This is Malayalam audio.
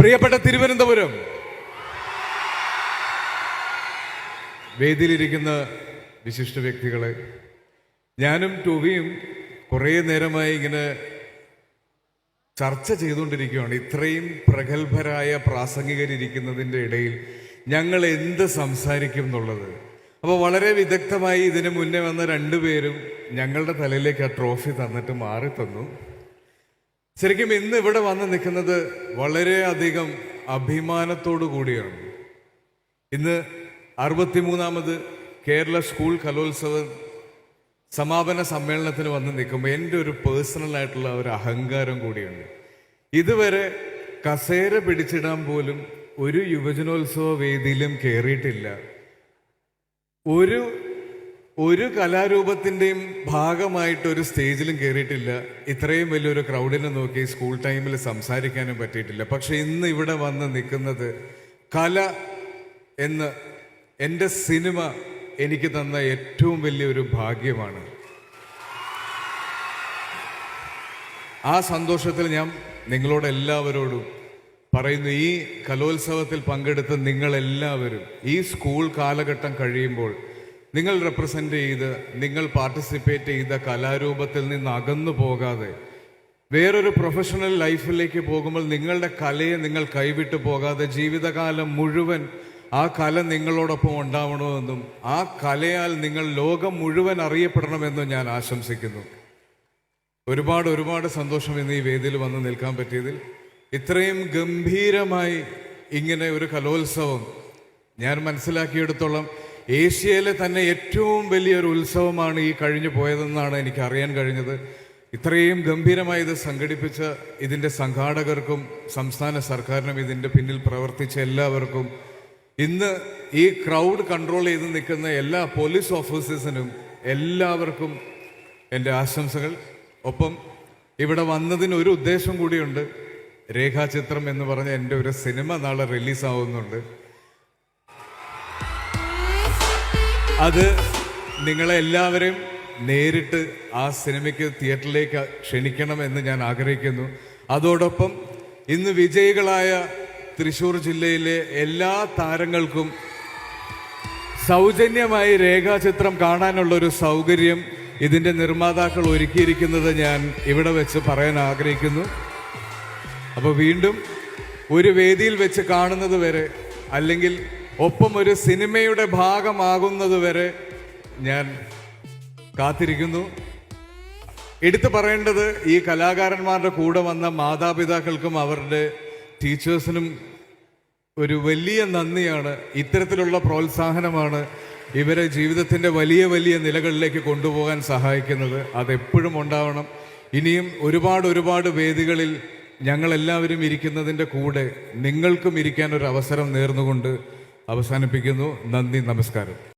പ്രിയപ്പെട്ട തിരുവനന്തപുരം. വേദിയിലിരിക്കുന്ന വിശിഷ്ട വ്യക്തികളെ ഞാനും ടൂവിയും കുറേ നേരമായി ഇങ്ങനെ ചർച്ച ചെയ്തുകൊണ്ടിരിക്കുകയാണ്. ഇത്രയും പ്രഗത്ഭരായ പ്രാസംഗികരിക്കുന്നതിന്റെ ഇടയിൽ ഞങ്ങൾ എന്ത് സംസാരിക്കും എന്നുള്ളത്. അപ്പോൾ വളരെ വിദഗ്ധമായി ഇതിന് മുന്നേ വന്ന രണ്ടുപേരും ഞങ്ങളുടെ തലയിലേക്ക് ആ ട്രോഫി തന്നിട്ട് മാറി തന്നു ശരിക്കും ഇന്ന് ഇവിടെ വന്ന് നിൽക്കുന്നത് വളരെയധികം അഭിമാനത്തോടു കൂടിയാണ്. ഇന്ന് അറുപത്തിമൂന്നാമത് കേരള സ്കൂൾ കലോത്സവ സമാപന സമ്മേളനത്തിന് വന്ന് നിൽക്കുമ്പോൾ എന്റെ ഒരു പേഴ്സണൽ ആയിട്ടുള്ള ഒരു അഹങ്കാരം കൂടിയുണ്ട്. ഇതുവരെ കസേര പിടിച്ചിടാൻ പോലും ഒരു യുവജനോത്സവ വേദിയിലും കയറിയിട്ടില്ല. ഒരു ഒരു കലാരൂപത്തിന്റെയും ഭാഗമായിട്ട് ഒരു സ്റ്റേജിലും കയറിയിട്ടില്ല ഇത്രയും വലിയൊരു ക്രൗഡിനെ നോക്കി സ്കൂൾ ടൈമിൽ സംസാരിക്കാനും പറ്റിയിട്ടില്ല. പക്ഷെ ഇന്ന് ഇവിടെ വന്ന് നിൽക്കുന്നത് കല എന്ന് എന്റെ സിനിമ എനിക്ക് തന്ന ഏറ്റവും വലിയൊരു ഭാഗ്യമാണ്. ആ സന്തോഷത്തിൽ ഞാൻ നിങ്ങളോട് എല്ലാവരോടും പറയുന്നു ഈ കലോത്സവത്തിൽ പങ്കെടുത്ത നിങ്ങളെല്ലാവരും ഈ സ്കൂൾ കാലഘട്ടം കഴിയുമ്പോൾ നിങ്ങൾ റെപ്രസെന്റ് ചെയ്ത് നിങ്ങൾ പാർട്ടിസിപ്പേറ്റ് ചെയ്ത കലാരൂപത്തിൽ നിന്ന് അകന്നു പോകാതെ വേറൊരു പ്രൊഫഷണൽ ലൈഫിലേക്ക് പോകുമ്പോൾ നിങ്ങളുടെ കലയെ നിങ്ങൾ കൈവിട്ടു പോകാതെ ജീവിതകാലം മുഴുവൻ ആ കല നിങ്ങളോടൊപ്പം ഉണ്ടാവണമെന്നും ആ കലയാൽ നിങ്ങൾ ലോകം മുഴുവൻ അറിയപ്പെടണമെന്നും ഞാൻ ആശംസിക്കുന്നു. ഒരുപാട് ഒരുപാട് സന്തോഷം ഇന്ന് ഈ വേദിയിൽ വന്ന് നിൽക്കാൻ പറ്റിയതിൽ. ഇത്രയും ഗംഭീരമായി ഇങ്ങനെ ഒരു കലോത്സവം ഞാൻ മനസ്സിലാക്കിയെടുത്തോളം ഏഷ്യയിലെ തന്നെ ഏറ്റവും വലിയൊരു ഉത്സവമാണ് ഈ കഴിഞ്ഞു പോയതെന്നാണ് എനിക്ക് അറിയാൻ കഴിഞ്ഞത്. ഇത്രയും ഗംഭീരമായി ഇത് സംഘടിപ്പിച്ച ഇതിന്റെ സംഘാടകർക്കും സംസ്ഥാന സർക്കാരിനും ഇതിന്റെ പിന്നിൽ പ്രവർത്തിച്ച എല്ലാവർക്കും ഇന്ന് ഈ ക്രൗഡ് കൺട്രോൾ ചെയ്ത് നിൽക്കുന്ന എല്ലാ പോലീസ് ഓഫീസേഴ്സിനും എല്ലാവർക്കും എന്റെ ആശംസകൾ. ഒപ്പം ഇവിടെ വന്നതിന് ഒരു ഉദ്ദേശം കൂടിയുണ്ട്. രേഖാചിത്രം എന്ന് പറഞ്ഞ എന്റെ ഒരു സിനിമ നാളെ റിലീസാവുന്നുണ്ട്. അത് നിങ്ങളെ എല്ലാവരെയും നേരിട്ട് ആ സിനിമയ്ക്ക് തിയേറ്ററിലേക്ക് ക്ഷണിക്കണമെന്ന് ഞാൻ ആഗ്രഹിക്കുന്നു. അതോടൊപ്പം ഇന്ന് വിജയികളായ തൃശ്ശൂർ ജില്ലയിലെ എല്ലാ താരങ്ങൾക്കും സൗജന്യമായി രേഖാചിത്രം കാണാനുള്ള ഒരു സൗകര്യം ഇതിന്റെ നിർമ്മാതാക്കൾ ഒരുക്കിയിരിക്കുന്നത് ഞാൻ ഇവിടെ വെച്ച് പറയാൻ ആഗ്രഹിക്കുന്നു. അപ്പോൾ വീണ്ടും ഒരു വേദിയിൽ വെച്ച് കാണുന്നത് വരെ അല്ലെങ്കിൽ ഒപ്പം ഒരു സിനിമയുടെ ഭാഗമാകുന്നത് വരെ ഞാൻ കാത്തിരിക്കുന്നു. എടുത്തു പറയേണ്ടത് ഈ കലാകാരന്മാരുടെ കൂടെ വന്ന മാതാപിതാക്കൾക്കും അവരുടെ ടീച്ചേഴ്സിനും ഒരു വലിയ നന്ദിയാണ്. ഇത്തരത്തിലുള്ള പ്രോത്സാഹനമാണ് ഇവരെ ജീവിതത്തിന്റെ വലിയ വലിയ നിലകളിലേക്ക് കൊണ്ടുപോകാൻ സഹായിക്കുന്നത്. അതെപ്പോഴും ഉണ്ടാവണം. ഇനിയും ഒരുപാട് ഒരുപാട് വേദികളിൽ ഞങ്ങളെല്ലാവരും ഇരിക്കുന്നതിന്റെ കൂടെ നിങ്ങൾക്കും ഇരിക്കാൻ ഒരു അവസരം നേർന്നുകൊണ്ട് അവസാനിപ്പിക്കുന്നു. നന്ദി നമസ്കാരം.